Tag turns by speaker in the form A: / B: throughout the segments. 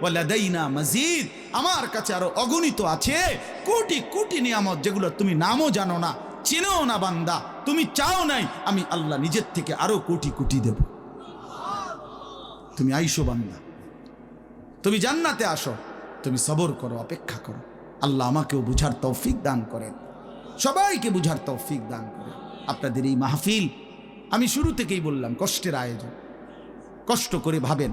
A: ওয়ালাদাইনা মজিদ, আমার কাছে আরও অগণিত আছে। কোটি কোটি নিয়ামত যেগুলো তুমি নামও জানো না, চিনেও না বান্দা। তুমি চাও নাই, আমি আল্লাহ নিজের থেকে আরও কোটি কোটি দেব। তুমি আইসো বান্দা। তুমি জান্নাতে আসো। তুমি সবর করো, অপেক্ষা করো। আল্লাহ আমাকেও বুঝার তৌফিক দান করেন। সবাইকে বুঝার তৌফিক দান করেন। আপনাদের এই মাহফিল, আমি শুরু থেকেই বললাম, কষ্টের আয়োজন। কষ্ট করে ভাবেন।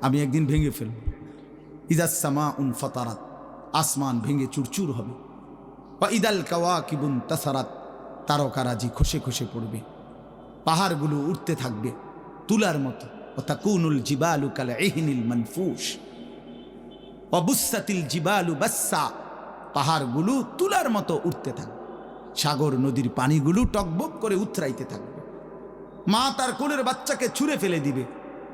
A: আমি একদিন ভেঙে ফেলব। ইদাসমা উন ফতারাত, আসমান ভেঙে চুরচুর হবে। বা ইদাল কাওয়া কিবুন তাসারাত তারকারাজি খসে খসে পড়বে। পাহাড়গুলো উঠতে থাকবে তুলার মতো। ও তাকুনুল জিবালু কাল এহিনিল মনফুস অবুসাতিল জিবালু বাসা পাহাড়গুলো তুলার মতো উঠতে থাকবে। সাগর নদীর পানিগুলো টকবক করে উথরাইতে থাকবে। মা তার কোলের বাচ্চাকে ছুঁড়ে ফেলে দিবে।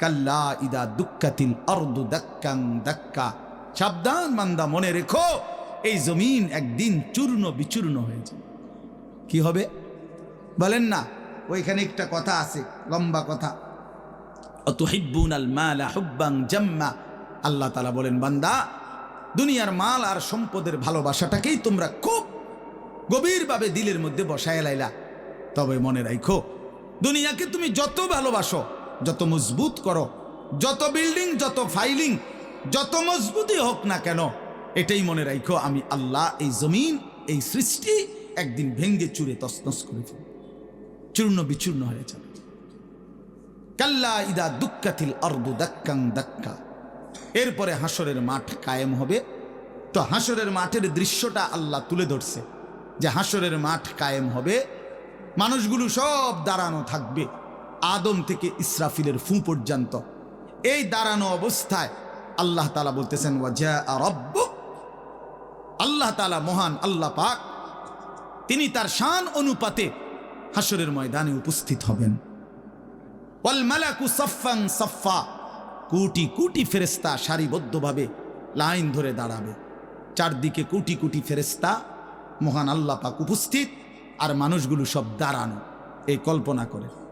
A: কাল্লা ইদা দুঃখাতিল অর্দু দাক্কাং দাক্কা। সাবধান বান্দা, মনে রেখো, এই জমিন একদিন চূর্ণ বিচূর্ণ হয়ে যাবে। কি হবে? বলেন না, ওইখানে একটা কথা আছে, লম্বা কথা। অতুহিব্বুন আল মালা হুব্বাং জাম্মা। আল্লাহ তালা বলেন, বান্দা, দুনিয়ার মাল আর সম্পদের ভালোবাসাটাকেই তোমরা খুব গভীরভাবে দিলের মধ্যে বসায় লাইলা। তবে মনে রাখো দুনিয়াকে তুমি যত ভালোবাসো যত মজবুত করো, যত বিল্ডিং যত ফাইলিং যত মজবুতই হোক না কেন, এটাই মনে রাখো আমি আল্লাহ এই জমিন, এই সৃষ্টি একদিন ভেঙ্গে চুরে তসনস করে ফেলব। চূর্ণ বিচূর্ণ হয়ে যাবে। কাল্লা ইদা দুঃখাতিল অর্দু দাক্কাং দাক্কা। এরপরে হাসরের মাঠ কায়েম হবে। তো হাসরের মাঠের দৃশ্যটা আল্লাহ তুলে ধরছে যে হাসরের মাঠ কায়েম হবে। মানুষগুলো সব দাঁড়ানো থাকবে। আদম থেকে ইসরাফিলের ফু পর্যন্ত। এই দাঁড়ানো অবস্থায় আল্লাহ তালা বলতেছেন ওয়াজা রব্বুক। আল্লাহ তালা মহান আল্লাহ পাক, তিনি তার শান অনুপাতে হাসরের ময়দানে উপস্থিত হবেন। ওয়াল মালাকু সফাং সফা কোটি কোটি ফেরেস্তা সারিবদ্ধভাবে লাইন ধরে দাঁড়াবে। চারদিকে কোটি কোটি ফেরেস্তা মহান আল্লাহ পাক উপস্থিত, আর মানুষগুলো সব দাঁড়ানো। এই কল্পনা করে।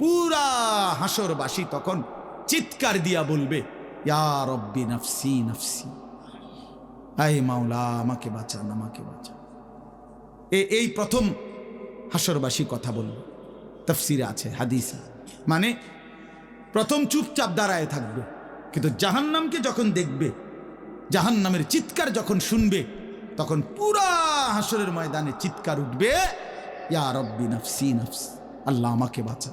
A: পুরা হাসরবাসী তখন চিৎকার দিয়া বলবে, ইয়া রব্বি নফসি আয় মাওলা, আমাকে বাঁচান আমাকে বাঁচান। এ, এই প্রথম হাসরবাসী কথা বলল। তফসিরে আছে, হাদিসে মানে প্রথম চুপচাপ দাঁড়ায় থাকবে, কিন্তু জাহান্নামকে যখন দেখবে, জাহান্নামের চিৎকার যখন শুনবে, তখন পুরা হাসরের ময়দানে চিৎকার উঠবে, ইয়া রব্বি নফসি, নফস। আল্লাহ আমাকে বাঁচা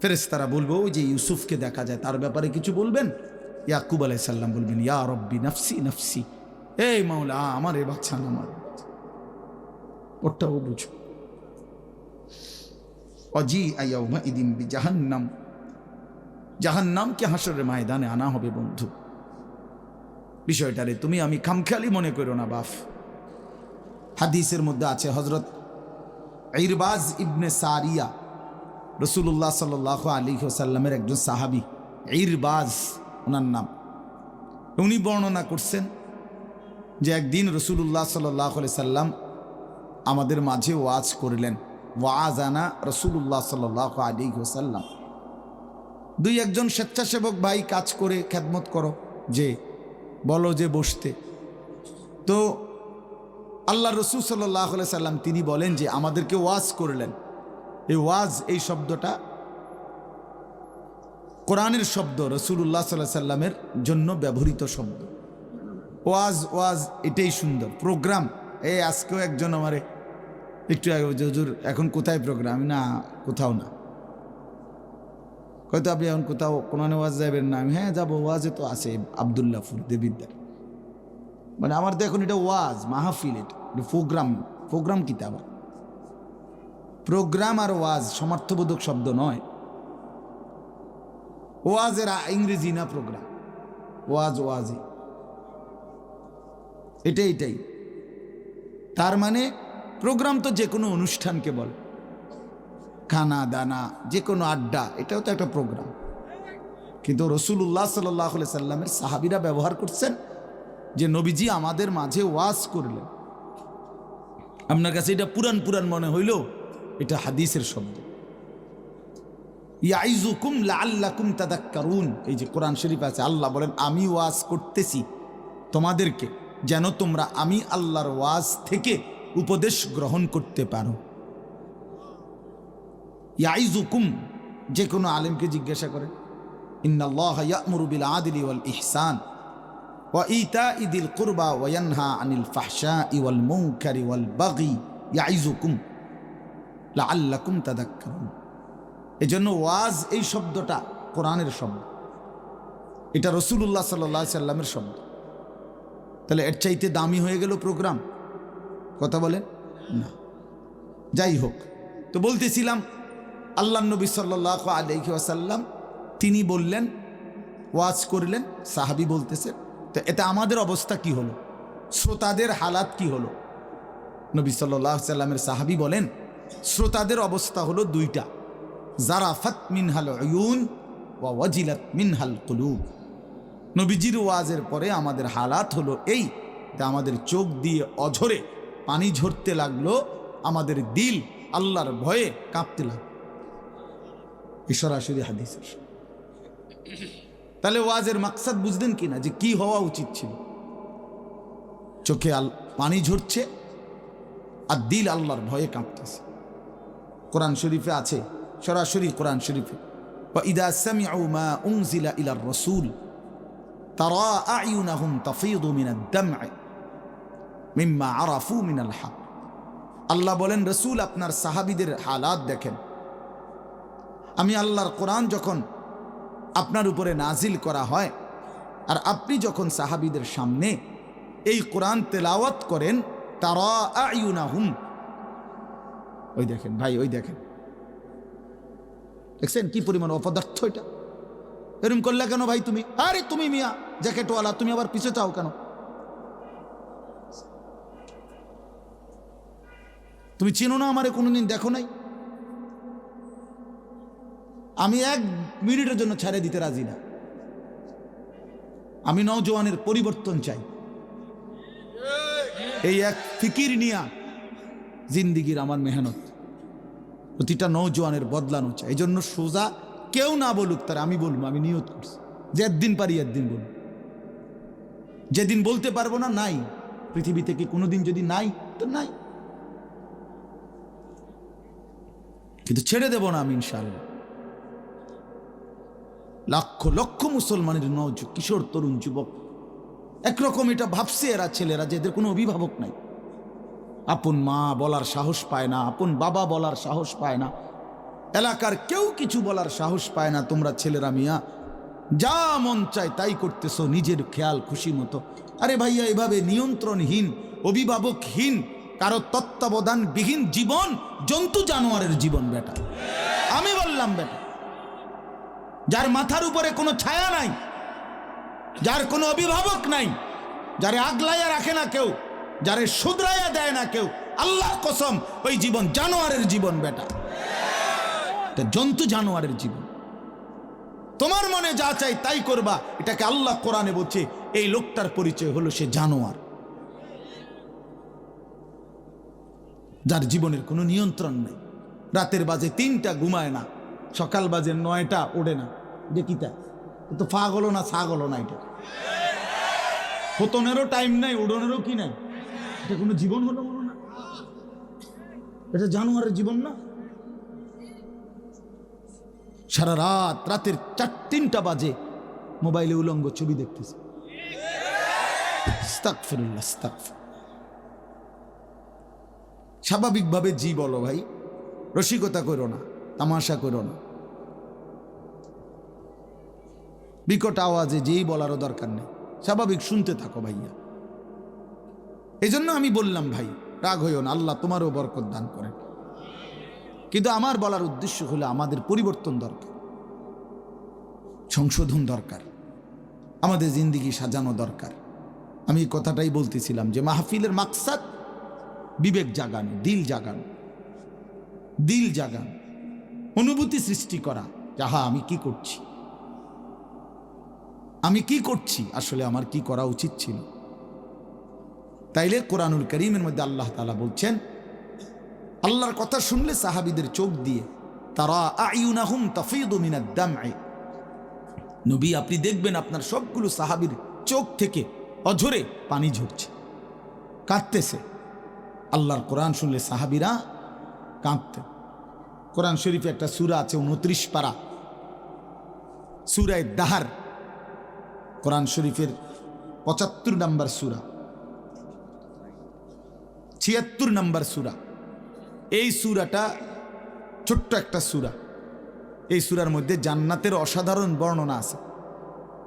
A: ফেরেস্তারা বলব, ওই যে ইউসুফকে দেখা যায়, তার ব্যাপারে কিছু বলবেন? ইয়াকুব আলাইসাল্লাম বলবেন, ইয়া রব্বি নফসি নফসি। এই মাওলা, আমার এ বাচ্চা আমার ওটাও বুঝো অজি আয়াউমা ইদিন বি জাহান্নাম। জাহান্নামকে হাসরের ময়দানে আনা হবে, বন্ধু। বিষয়টারে তুমি আমি খামখেয়ালি মনে করো না, বাফ। হাদিসের মধ্যে আছে হজরত ইরবাজ ইবনে সারিয়া রসুল্লাহ সাল আলী সাল্লামের একজন সাহাবি, ইরবাজ, ওনার নাম। উনি বর্ণনা করছেন যে একদিন রসুল্লাহ সাল্লাহ সাল্লাম আমাদের মাঝে ওয়াজ করলেন। ওয়াজ আনা রসুল্লাহ সাল্লাহ আলী সাল্লাম দুই একজন স্বেচ্ছাসেবক ভাই কাজ করে খ্যাতমত করো, যে বলো যে বসতে। তো আল্লাহ রসুল সাল্লাহ সাল্লাম তিনি বলেন যে আমাদেরকে ওয়াজ করলেন। এই ওয়াজ, এই শব্দটা কোরআনের শব্দ রসুল্লাহ সাল্লাহ সাল্লামের জন্য ব্যবহৃত শব্দ। ওয়াজ ওয়াজ, এটাই সুন্দর। প্রোগ্রাম এই আজকেও একজন আমারে, একটু হুজুর, এখন কোথায় প্রোগ্রাম? না, কোথাও না। হয়তো আপনি এখন কোথাও কোরআনে ওয়াজ যাবেন না? আমি হ্যাঁ যাব, ওয়াজে তো আছে আবদুল্লাহপুর দেবিদ্যার মানে আমার তো এখন এটা ওয়াজ, মাহফিল এটা প্রোগ্রাম প্রোগ্রাম কিতা আবার? প্রোগ্রাম আর ওয়াজ সমার্থবোধক শব্দ নয়। ওয়াজের ইংরেজি না প্রোগ্রাম। ওয়াজ ওয়াজি। এটাই এটাই। তার মানে প্রোগ্রাম তো যে কোনো অনুষ্ঠানকে বলে। খানা, দানা, যে কোনো আড্ডা, এটাও তো একটা প্রোগ্রাম। কিন্তু রসুল্লাহ সাল্লাহ সাল্লামের সাহাবিরা ব্যবহার করছেন যে নবীজি আমাদের মাঝে ওয়াজ করলেন। আপনার কাছে এটা পুরান পুরান মনে হইল? এটা হাদিসের শব্দ। ইয়াইজুকুম লাআল্লাকুম তাদাক্কারুন। এই যে কোরআন শরীফ আছে, আল্লাহ বলেন, আমি ওয়াজ করতেছি তোমাদেরকে, যেন তোমরা আমি আল্লাহর ওয়াজ থেকে উপদেশ গ্রহণ করতে পারো। ইয়াইজুকুম যে কোনো আলেমকে জিজ্ঞাসা করে ইন্নাল্লাহ ইয়ামুরু বিল আদলি ওয়াল ইহসান ওয়া ইতাই দিল কুরবা ওয়া ইয়ানহা আনিল ফাহশাই ওয়াল মুনকারি ওয়াল বাগি। ইয়াইজুকুম লাআল্লাকুম তাদাক্কারুন। এজন্য ওয়াজ এই শব্দটা কোরআনের শব্দ। এটা রসুল্লাহ সাল্লাহ সাল্লামের শব্দ। তাহলে এর চাইতে দামি হয়ে গেল প্রোগ্রাম। কথা বলেন? না। যাই হোক, তো বলতেছিলাম, আল্লাহ নবী সাল্লাহ আলহি আসাল্লাম তিনি বললেন, ওয়াজ করলেন, সাহাবি বলতেছে, তো এটা আমাদের অবস্থা কি হলো? শ্রোতাদের হালাত কি হলো? নবী সাল্লাহ সাল্লামের সাহাবি বলেন শ্রোতাদের অবস্থা হলো দুইটা। যারা জারাফাত মিনহাল অয়ুন ওয়া ওয়াজিলাত মিনহাল কুলুব। নবীজির ওয়াজের পরে আমাদের হালাত হলো এই যে আমাদের চোখ দিয়ে অঝরে পানি ঝরতে লাগল, আমাদের দিল আল্লাহর ভয়ে কাঁপতে লাগল। এই সরাসরি হাদিসের। তাহলে ওয়াজের মাকসাদ বুঝলেন কিনা যে কি হওয়া উচিত ছিল? চোখে আল পানি ঝরছে আর দিল আল্লাহর ভয়ে কাঁপতেছে। কোরআন শরীফে আছে, সরাসরি কোরআন শরীফে। বা ইদা সামি মা উংজিলা ইলার রসুল তারা আইউনাহুম তাফিদু মিনাদ দাম মিম্মা আরাফু মিনাল হা আল্লাহ বলেন, রসুল, আপনার সাহাবিদের হালাত দেখেন। আমি আল্লাহর কোরআন যখন আপনার উপরে নাজিল করা হয়, আর আপনি যখন সাহাবিদের সামনে এই কোরআন তেলাওয়াত করেন তারা আইউনাহুম ওই দেখেন, ভাই, ওই দেখেন। দেখছেন কি পরিমাণ অপদার্থ এটা? এরকম করলে কেন ভাই তুমি? আরে তুমি মিয়া, জ্যাকেটওয়ালা, তুমি আবার পিছে চাও কেন? তুমি চেনো না আমারে কোনোদিন, দেখো নাই? আমি এক মিনিটের জন্য ছাড়ে দিতে রাজি না। আমি নওজোয়ানের পরিবর্তন চাই। এই এক ফিকির নিয়া জিন্দিগির আমার মেহনত। প্রতিটা নৌজোয়ানের বদলানো চাই এই জন্য সোজা কেউ না বলুক তার, আমি বলব, আমি নিয়ত করছি। যে একদিন পারি, একদিন বলব। যেদিন বলতে পারব না, নাই। পৃথিবী থেকে কোনোদিন যদি নাই, তো নাই। কিন্তু ছেড়ে দেব না আমি ইনশাল্লাহ লক্ষ লক্ষ মুসলমানের নজ, কিশোর, তরুণ, যুবক। একরকম এটা ভাবছে এরা, ছেলেরা, যে এদের কোনো অভিভাবক নাই। আপন মা বলার সাহস পায় না, আপন বাবা বলার সাহস পায় না। এলাকার কেউ কিছু বলার সাহস পায় না, তোমরা ছেলেরা মিয়া। যা মন চায় তাই করতেছো, নিজের খেয়াল খুশি মতো। আরে ভাইয়া, এভাবে নিয়ন্ত্রণহীন, অভিভাবকহীন, কারও তত্ত্বাবধানবিহীন জীবন, জন্তু জানোয়ারের জীবন বেটা। আমি বললাম বেটা, যার মাথার উপরে কোনো ছায়া নাই, যার কোনো অভিভাবক নাই, যারে আগলাইয়া রাখে না কেউ যারে শুধরাইয়া দেয় না কেউ, আল্লাহ কসম, ওই জীবন জানোয়ারের জীবন বেটা। জন্তু জানোয়ারের জীবন। তোমার মনে যা চাই তাই করবা, এটাকে আল্লাহ কোরআনে বলছে, এই লোকটার পরিচয় হলো সে জানোয়ার। যার জীবনের কোনো নিয়ন্ত্রণ নেই। রাতের বাজে তিনটা ঘুমায় না, সকাল বাজে নয়টা ওড়ে না। দেখিতা এ তো ফা গলো না সাগলো না এটা। ফতনেরও টাইম নাই, উড়নেরও কি নাই? এটা কোনো জীবন হলো বলো না? এটা জানোয়ারের জীবন না? সারা রাত, রাতের চার, তিনটা বাজে মোবাইলে উলঙ্গ ছবি দেখতেছে। স্বাভাবিকভাবে জি বলো ভাই, রসিকতা করো না, তামাশা করো না। বিকট আওয়াজে যেই বলারও দরকার নেই। স্বাভাবিক শুনতে থাকো ভাইয়া। এই জন্য আমি বললাম, ভাই, রাগ হইও না, আল্লাহ তোমারও বরকত দান করেন। কিন্তু আমার বলার উদ্দেশ্য হলো আমাদের পরিবর্তন দরকার, সংশোধন দরকার, আমাদের জিন্দিগি সাজানো দরকার। আমি কথাটাই বলতেছিলাম যে মাহফিলের মাকসাদ বিবেক জাগানো, দিল জাগানো দিল জাগানো, অনুভূতি সৃষ্টি করা যাহা আমি কি করছি? আমি কি করছি? আসলে আমার কি করা উচিত ছিল? তাইলে কোরআনুল করিমের মধ্যে আল্লাহ তালা বলছেন, আল্লাহর কথা শুনলে সাহাবিদের চোখ দিয়ে, তারা আইউনাহুম তাফিদু মিনাদ দামঈ। নবী, আপনি দেখবেন আপনার সবগুলো সাহাবীর চোখ থেকে অঝরে পানি ঝরছে, কাঁদতেছে। আল্লাহর কোরআন শুনলে সাহাবীরা কাঁদতেন। কোরআন শরীফে একটা সুরা আছে উনত্রিশ পারা, সুরায় দাহার। কোরআন শরীফের পঁচাত্তর নম্বর সুরা। ছিয়াত্তর নম্বর সুরা। এই সুরাটা ছোট্ট একটা সুরা। এই সুরার মধ্যে জান্নাতের অসাধারণ বর্ণনা আছে।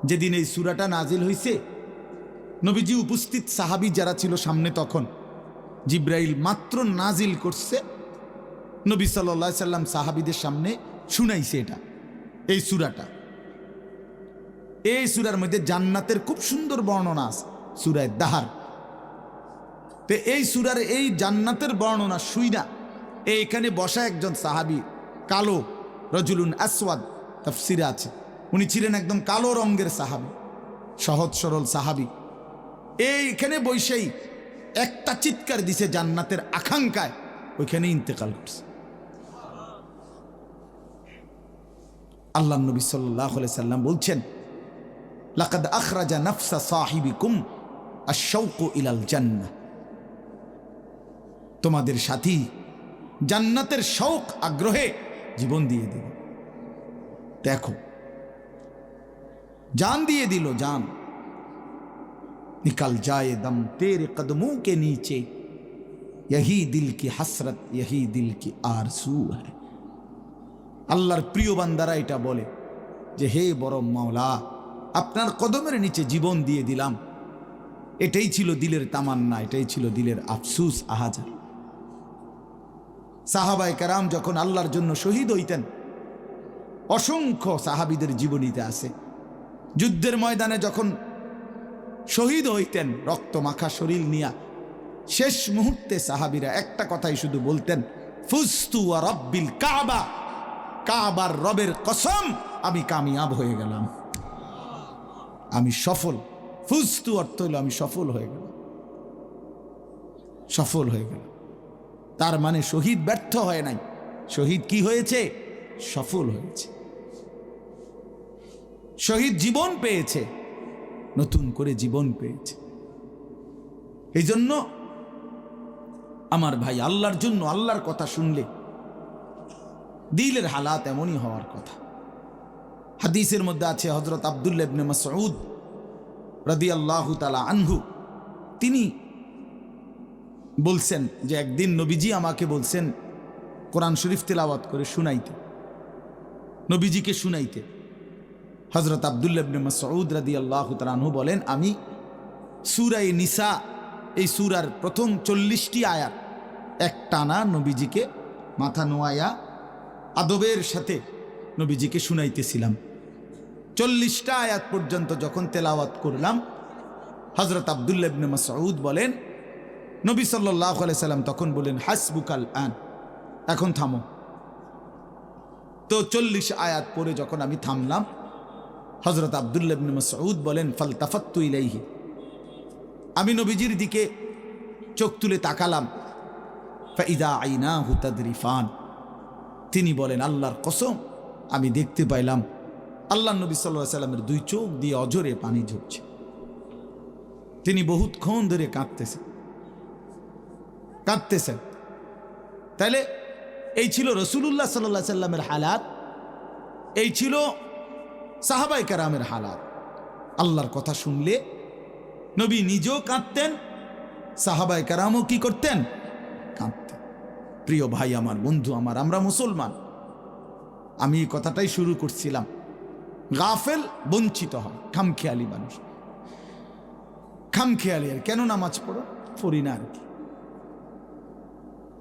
A: যেদিন এই সুরাটা নাজিল হইছে, নবীজি উপস্থিত সাহাবি যারা ছিল সামনে তখন, জিব্রাইল মাত্র নাজিল করছে, নবী সাল্লা সাল্লাম সাহাবিদের সামনে শুনাইছে এটা, এই সুরাটা। এই সুরার মধ্যে জান্নাতের খুব সুন্দর বর্ণনা আছে, সুরায় দাহার। তো এই সুরার এই জান্নাতের বর্ণনা শুইনা এইখানে বসা একজন সাহাবি, কালো, রজুলুন আসওয়াদ, তফসিরে আছে। উনি ছিলেন একদম কালো রঙ্গের সাহাবি, সহজ সরল সাহাবি। এইখানে বৈশাই একটা চিৎকার দিছে জান্নাতের আকাঙ্ক্ষায়, ওইখানে ইন্তেকাল করছে। আল্লাহ নবী সাল্লাহ সাল্লাম বলছেন, লাকাদ আখরাজা নফসা সাহিবিকুম আশৌকু ইলাল জান্নাহ। তোমাদের সাথী জান্নাতের শৌক আগ্রহে জীবন দিয়ে দিল দেখো জান দিয়ে দিল জান निकल जाए दम तेरे कदमों के नीचे यही दिल की हसरत यही दिल की आरसू है আল্লাহর প্রিয় বান্দারা এটা বলে যে হে বড় মাওলা আপনার কদমের নিচে জীবন দিয়ে দিলাম এটাই ছিল দিলের তামান্না এটাই ছিল দিলের আফসুস আহাজার সাহাবাই কারাম যখন আল্লাহর জন্য শহীদ হইতেন, অসংখ্য সাহাবিদের জীবনীতে আছে। যুদ্ধের ময়দানে যখন শহীদ হইতেন, রক্ত মাখা শরীর নিয়া শেষ মুহূর্তে সাহাবিরা একটা কথাই শুধু বলতেন, ফুস্তু আর রব্বিল কাবা, কাবার রবের কসম, আমি কামিয়াব হয়ে গেলাম। আমি সফল। ফুস্তু অর্থ হলো আমি সফল হয়ে গেলাম। সফল হয়ে গেল তার মানে শহীদ ব্যর্থ হয় নাই। শহীদ কি হয়েছে? সফল হয়েছে। শহীদ জীবন পেয়েছে। নতুন করে জীবন পেয়েছে। এই জন্য আমার ভাই আল্লাহর জন্য আল্লাহর কথা শুনলে দিলের হালাত এমনই হওয়ার কথা। হাদিসের মধ্যে আছে হজরত আবদুল্লাবনে মাসউদ রাদি আল্লাহ তালা আনহু। তিনি বলছেন যে একদিন নবীজি আমাকে বলছেন কোরআন শরীফ তেলাওয়াত করে শুনাইতে, নবীজিকে শুনাইতে। হজরত আবদুল্লাবনে মাসউদ রাদি আল্লাহ তালাহু বলেন, আমি সুরাই নিসা, এই সুরার প্রথম চল্লিশটি আয়াত এক টানা নবীজিকে মাথা নোয়াইয়া আদবের সাথে নবীজিকে শুনাইতেছিলাম। চল্লিশটা আয়াত পর্যন্ত যখন তেলাওয়াত করলাম হজরত আবদুল্লাবনে মাসউদ বলেন নবী সাল্লাহ সাল্লাম তখন বলেন হাসবুকাল আন। এখন থামো। তো চল্লিশ আয়াত পরে যখন আমি থামলাম হজরত আবদুল্লাবনে মাসউদ বলেন, ফালতাফাত্তু ইলাইহি। আমি নবীজির দিকে চোখ তুলে তাকালাম। ফাইদা আইনা হুতাদরিফান তিনি বলেন, আল্লাহর কসম, আমি দেখতে পাইলাম, আল্লাহ নবী সাল্লাহ সাল্লামের দুই চোখ দিয়ে অজরে পানি ঝরছে। তিনি বহুতক্ষণ ধরে কাঁদতেছেন। কাঁদতেছেন। তাহলে এই ছিল রসুল্লাহ সাল্লাহ সাল্লামের হালাত, এই ছিল সাহাবাই কারামের হালাত। আল্লাহর কথা শুনলে নবী নিজেও কাঁদতেন সাহাবাই কারামও কি করতেন? কাঁদতেন। প্রিয় ভাই, আমার বন্ধু, আমার, আমরা মুসলমান। আমি এই কথাটাই শুরু করছিলাম। গাফেল, বঞ্চিত হয় খামখেয়ালি মানুষ। খামখেয়ালি আর কেন নামাজ পড়ো? পড়ি না আর কি।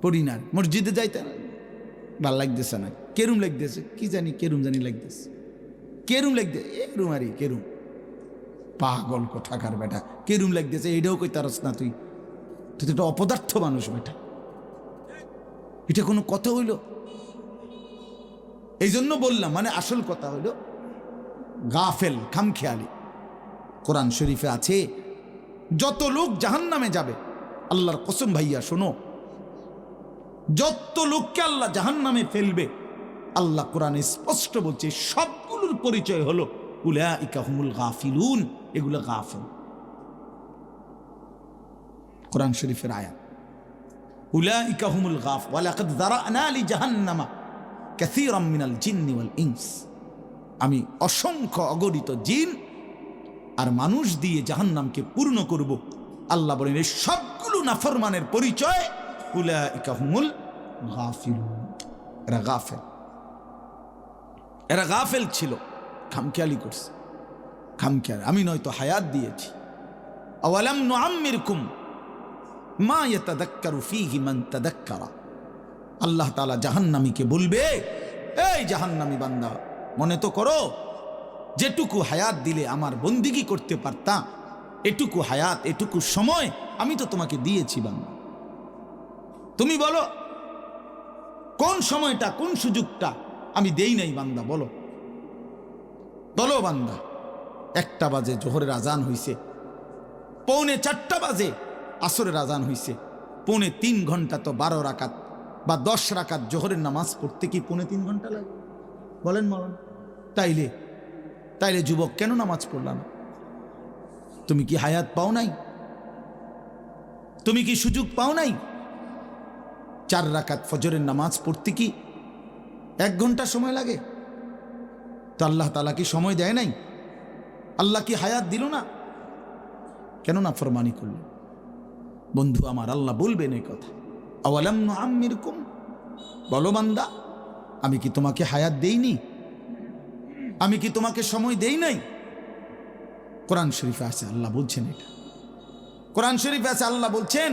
A: পড়ি না মসজিদে যাইতে না ভালো লাগতেছে না। কেরুম লাগতেছে। কি জানি কেরুম জানি লাগতেছে। কেরুম লাগতে এরুম আরে, কেরুম। পাগল কোঠাকার বেটা। কেরুম লাগতেছে। এইটাও কই তারস না তুই। তুই তো একটা অপদার্থ মানুষ বেটা। এটা কোনো কথা হইল? এই জন্য বললাম মানে আসল কথা হইল, গাফেল, খামখেয়ালি। কোরআন শরীফে আছে, যত লোক জাহান নামে যাবে, আল্লাহর কসম ভাইয়া, শোনো যত লোককে আল্লাহ জাহান নামে ফেলবে, আল্লাহ কোরআনে স্পষ্ট বলছে, সবগুলোর পরিচয় হলো উলা ইকাহুমুল গাফিলুন, এগুলো গাফেল। কোরআন শরীফের আয়াত উলা ইকাহুমুল গাফ, ওয়ালাকাদ যারানা লি জাহান্নামা কাসীরাম মিনাল জিন্নি ওয়াল আমি অসংখ্য অগণিত জিন আর মানুষ দিয়ে জাহান্নামকে পূর্ণ করব। আল্লাহ বলেন, এই সবগুলো নাফরমানের পরিচয় এরা গাফেল। এরা গাফেল ছিল। খামখেয়ালি করছে। খামখেয়াল। আমি নয়তো হায়াত দিয়েছি। আওয়ালাম নুআম্মিরকুম মা ইয়াতাদাক্কারু আল্লাহ তাআলা জাহান্নামীকে বলবে, এই জাহান্নামী বান্দা, মনে তো করো, যেটুকু হায়াত দিলে আমার বন্দিগি করতে পারতাম, এটুকু হায়াত, এটুকু সময় আমি তো তোমাকে দিয়েছি বান্দা। তুমি বলো, কোন সময়টা, কোন সুযোগটা আমি দেই নাই বান্দা, বলো। বলো বান্দা, একটা বাজে জোহরের আজান হইছে, পৌনে চারটা বাজে আসরের আজান হইছে, পৌনে তিন ঘণ্টা তো বারো রাকাত বা দশ রাকাত জোহরের নামাজ পড়তে কি পৌনে তিন ঘণ্টা লাগে? বলেন মলন, তাইলে তাইলে যুবক কেন নামাজ পড়লাম তুমি কি হায়াত পাও নাই? তুমি কি সুযোগ পাও নাই? চার রাকাত ফজরের নামাজ পড়তে কি এক ঘণ্টা সময় লাগে? তো আল্লাহ তালা কি সময় দেয় নাই? আল্লাহ কি হায়াত দিল না? কেন না ফরমানি করলেন বন্ধু আমার, আল্লাহ বলবেন এই কথা। আওয়ালাম বলো বান্দা, আমি কি তোমাকে হায়াত দেইনি? আমি কি তোমাকে সময় দেই নাই? কোরআন শরীফে আছে, আল্লাহ বলছেন এটা। কোরআন শরীফে আছে, আল্লাহ বলছেন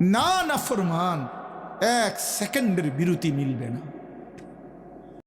A: না না ফরমান এক সেকেন্ডের বিরতি মিলবে না।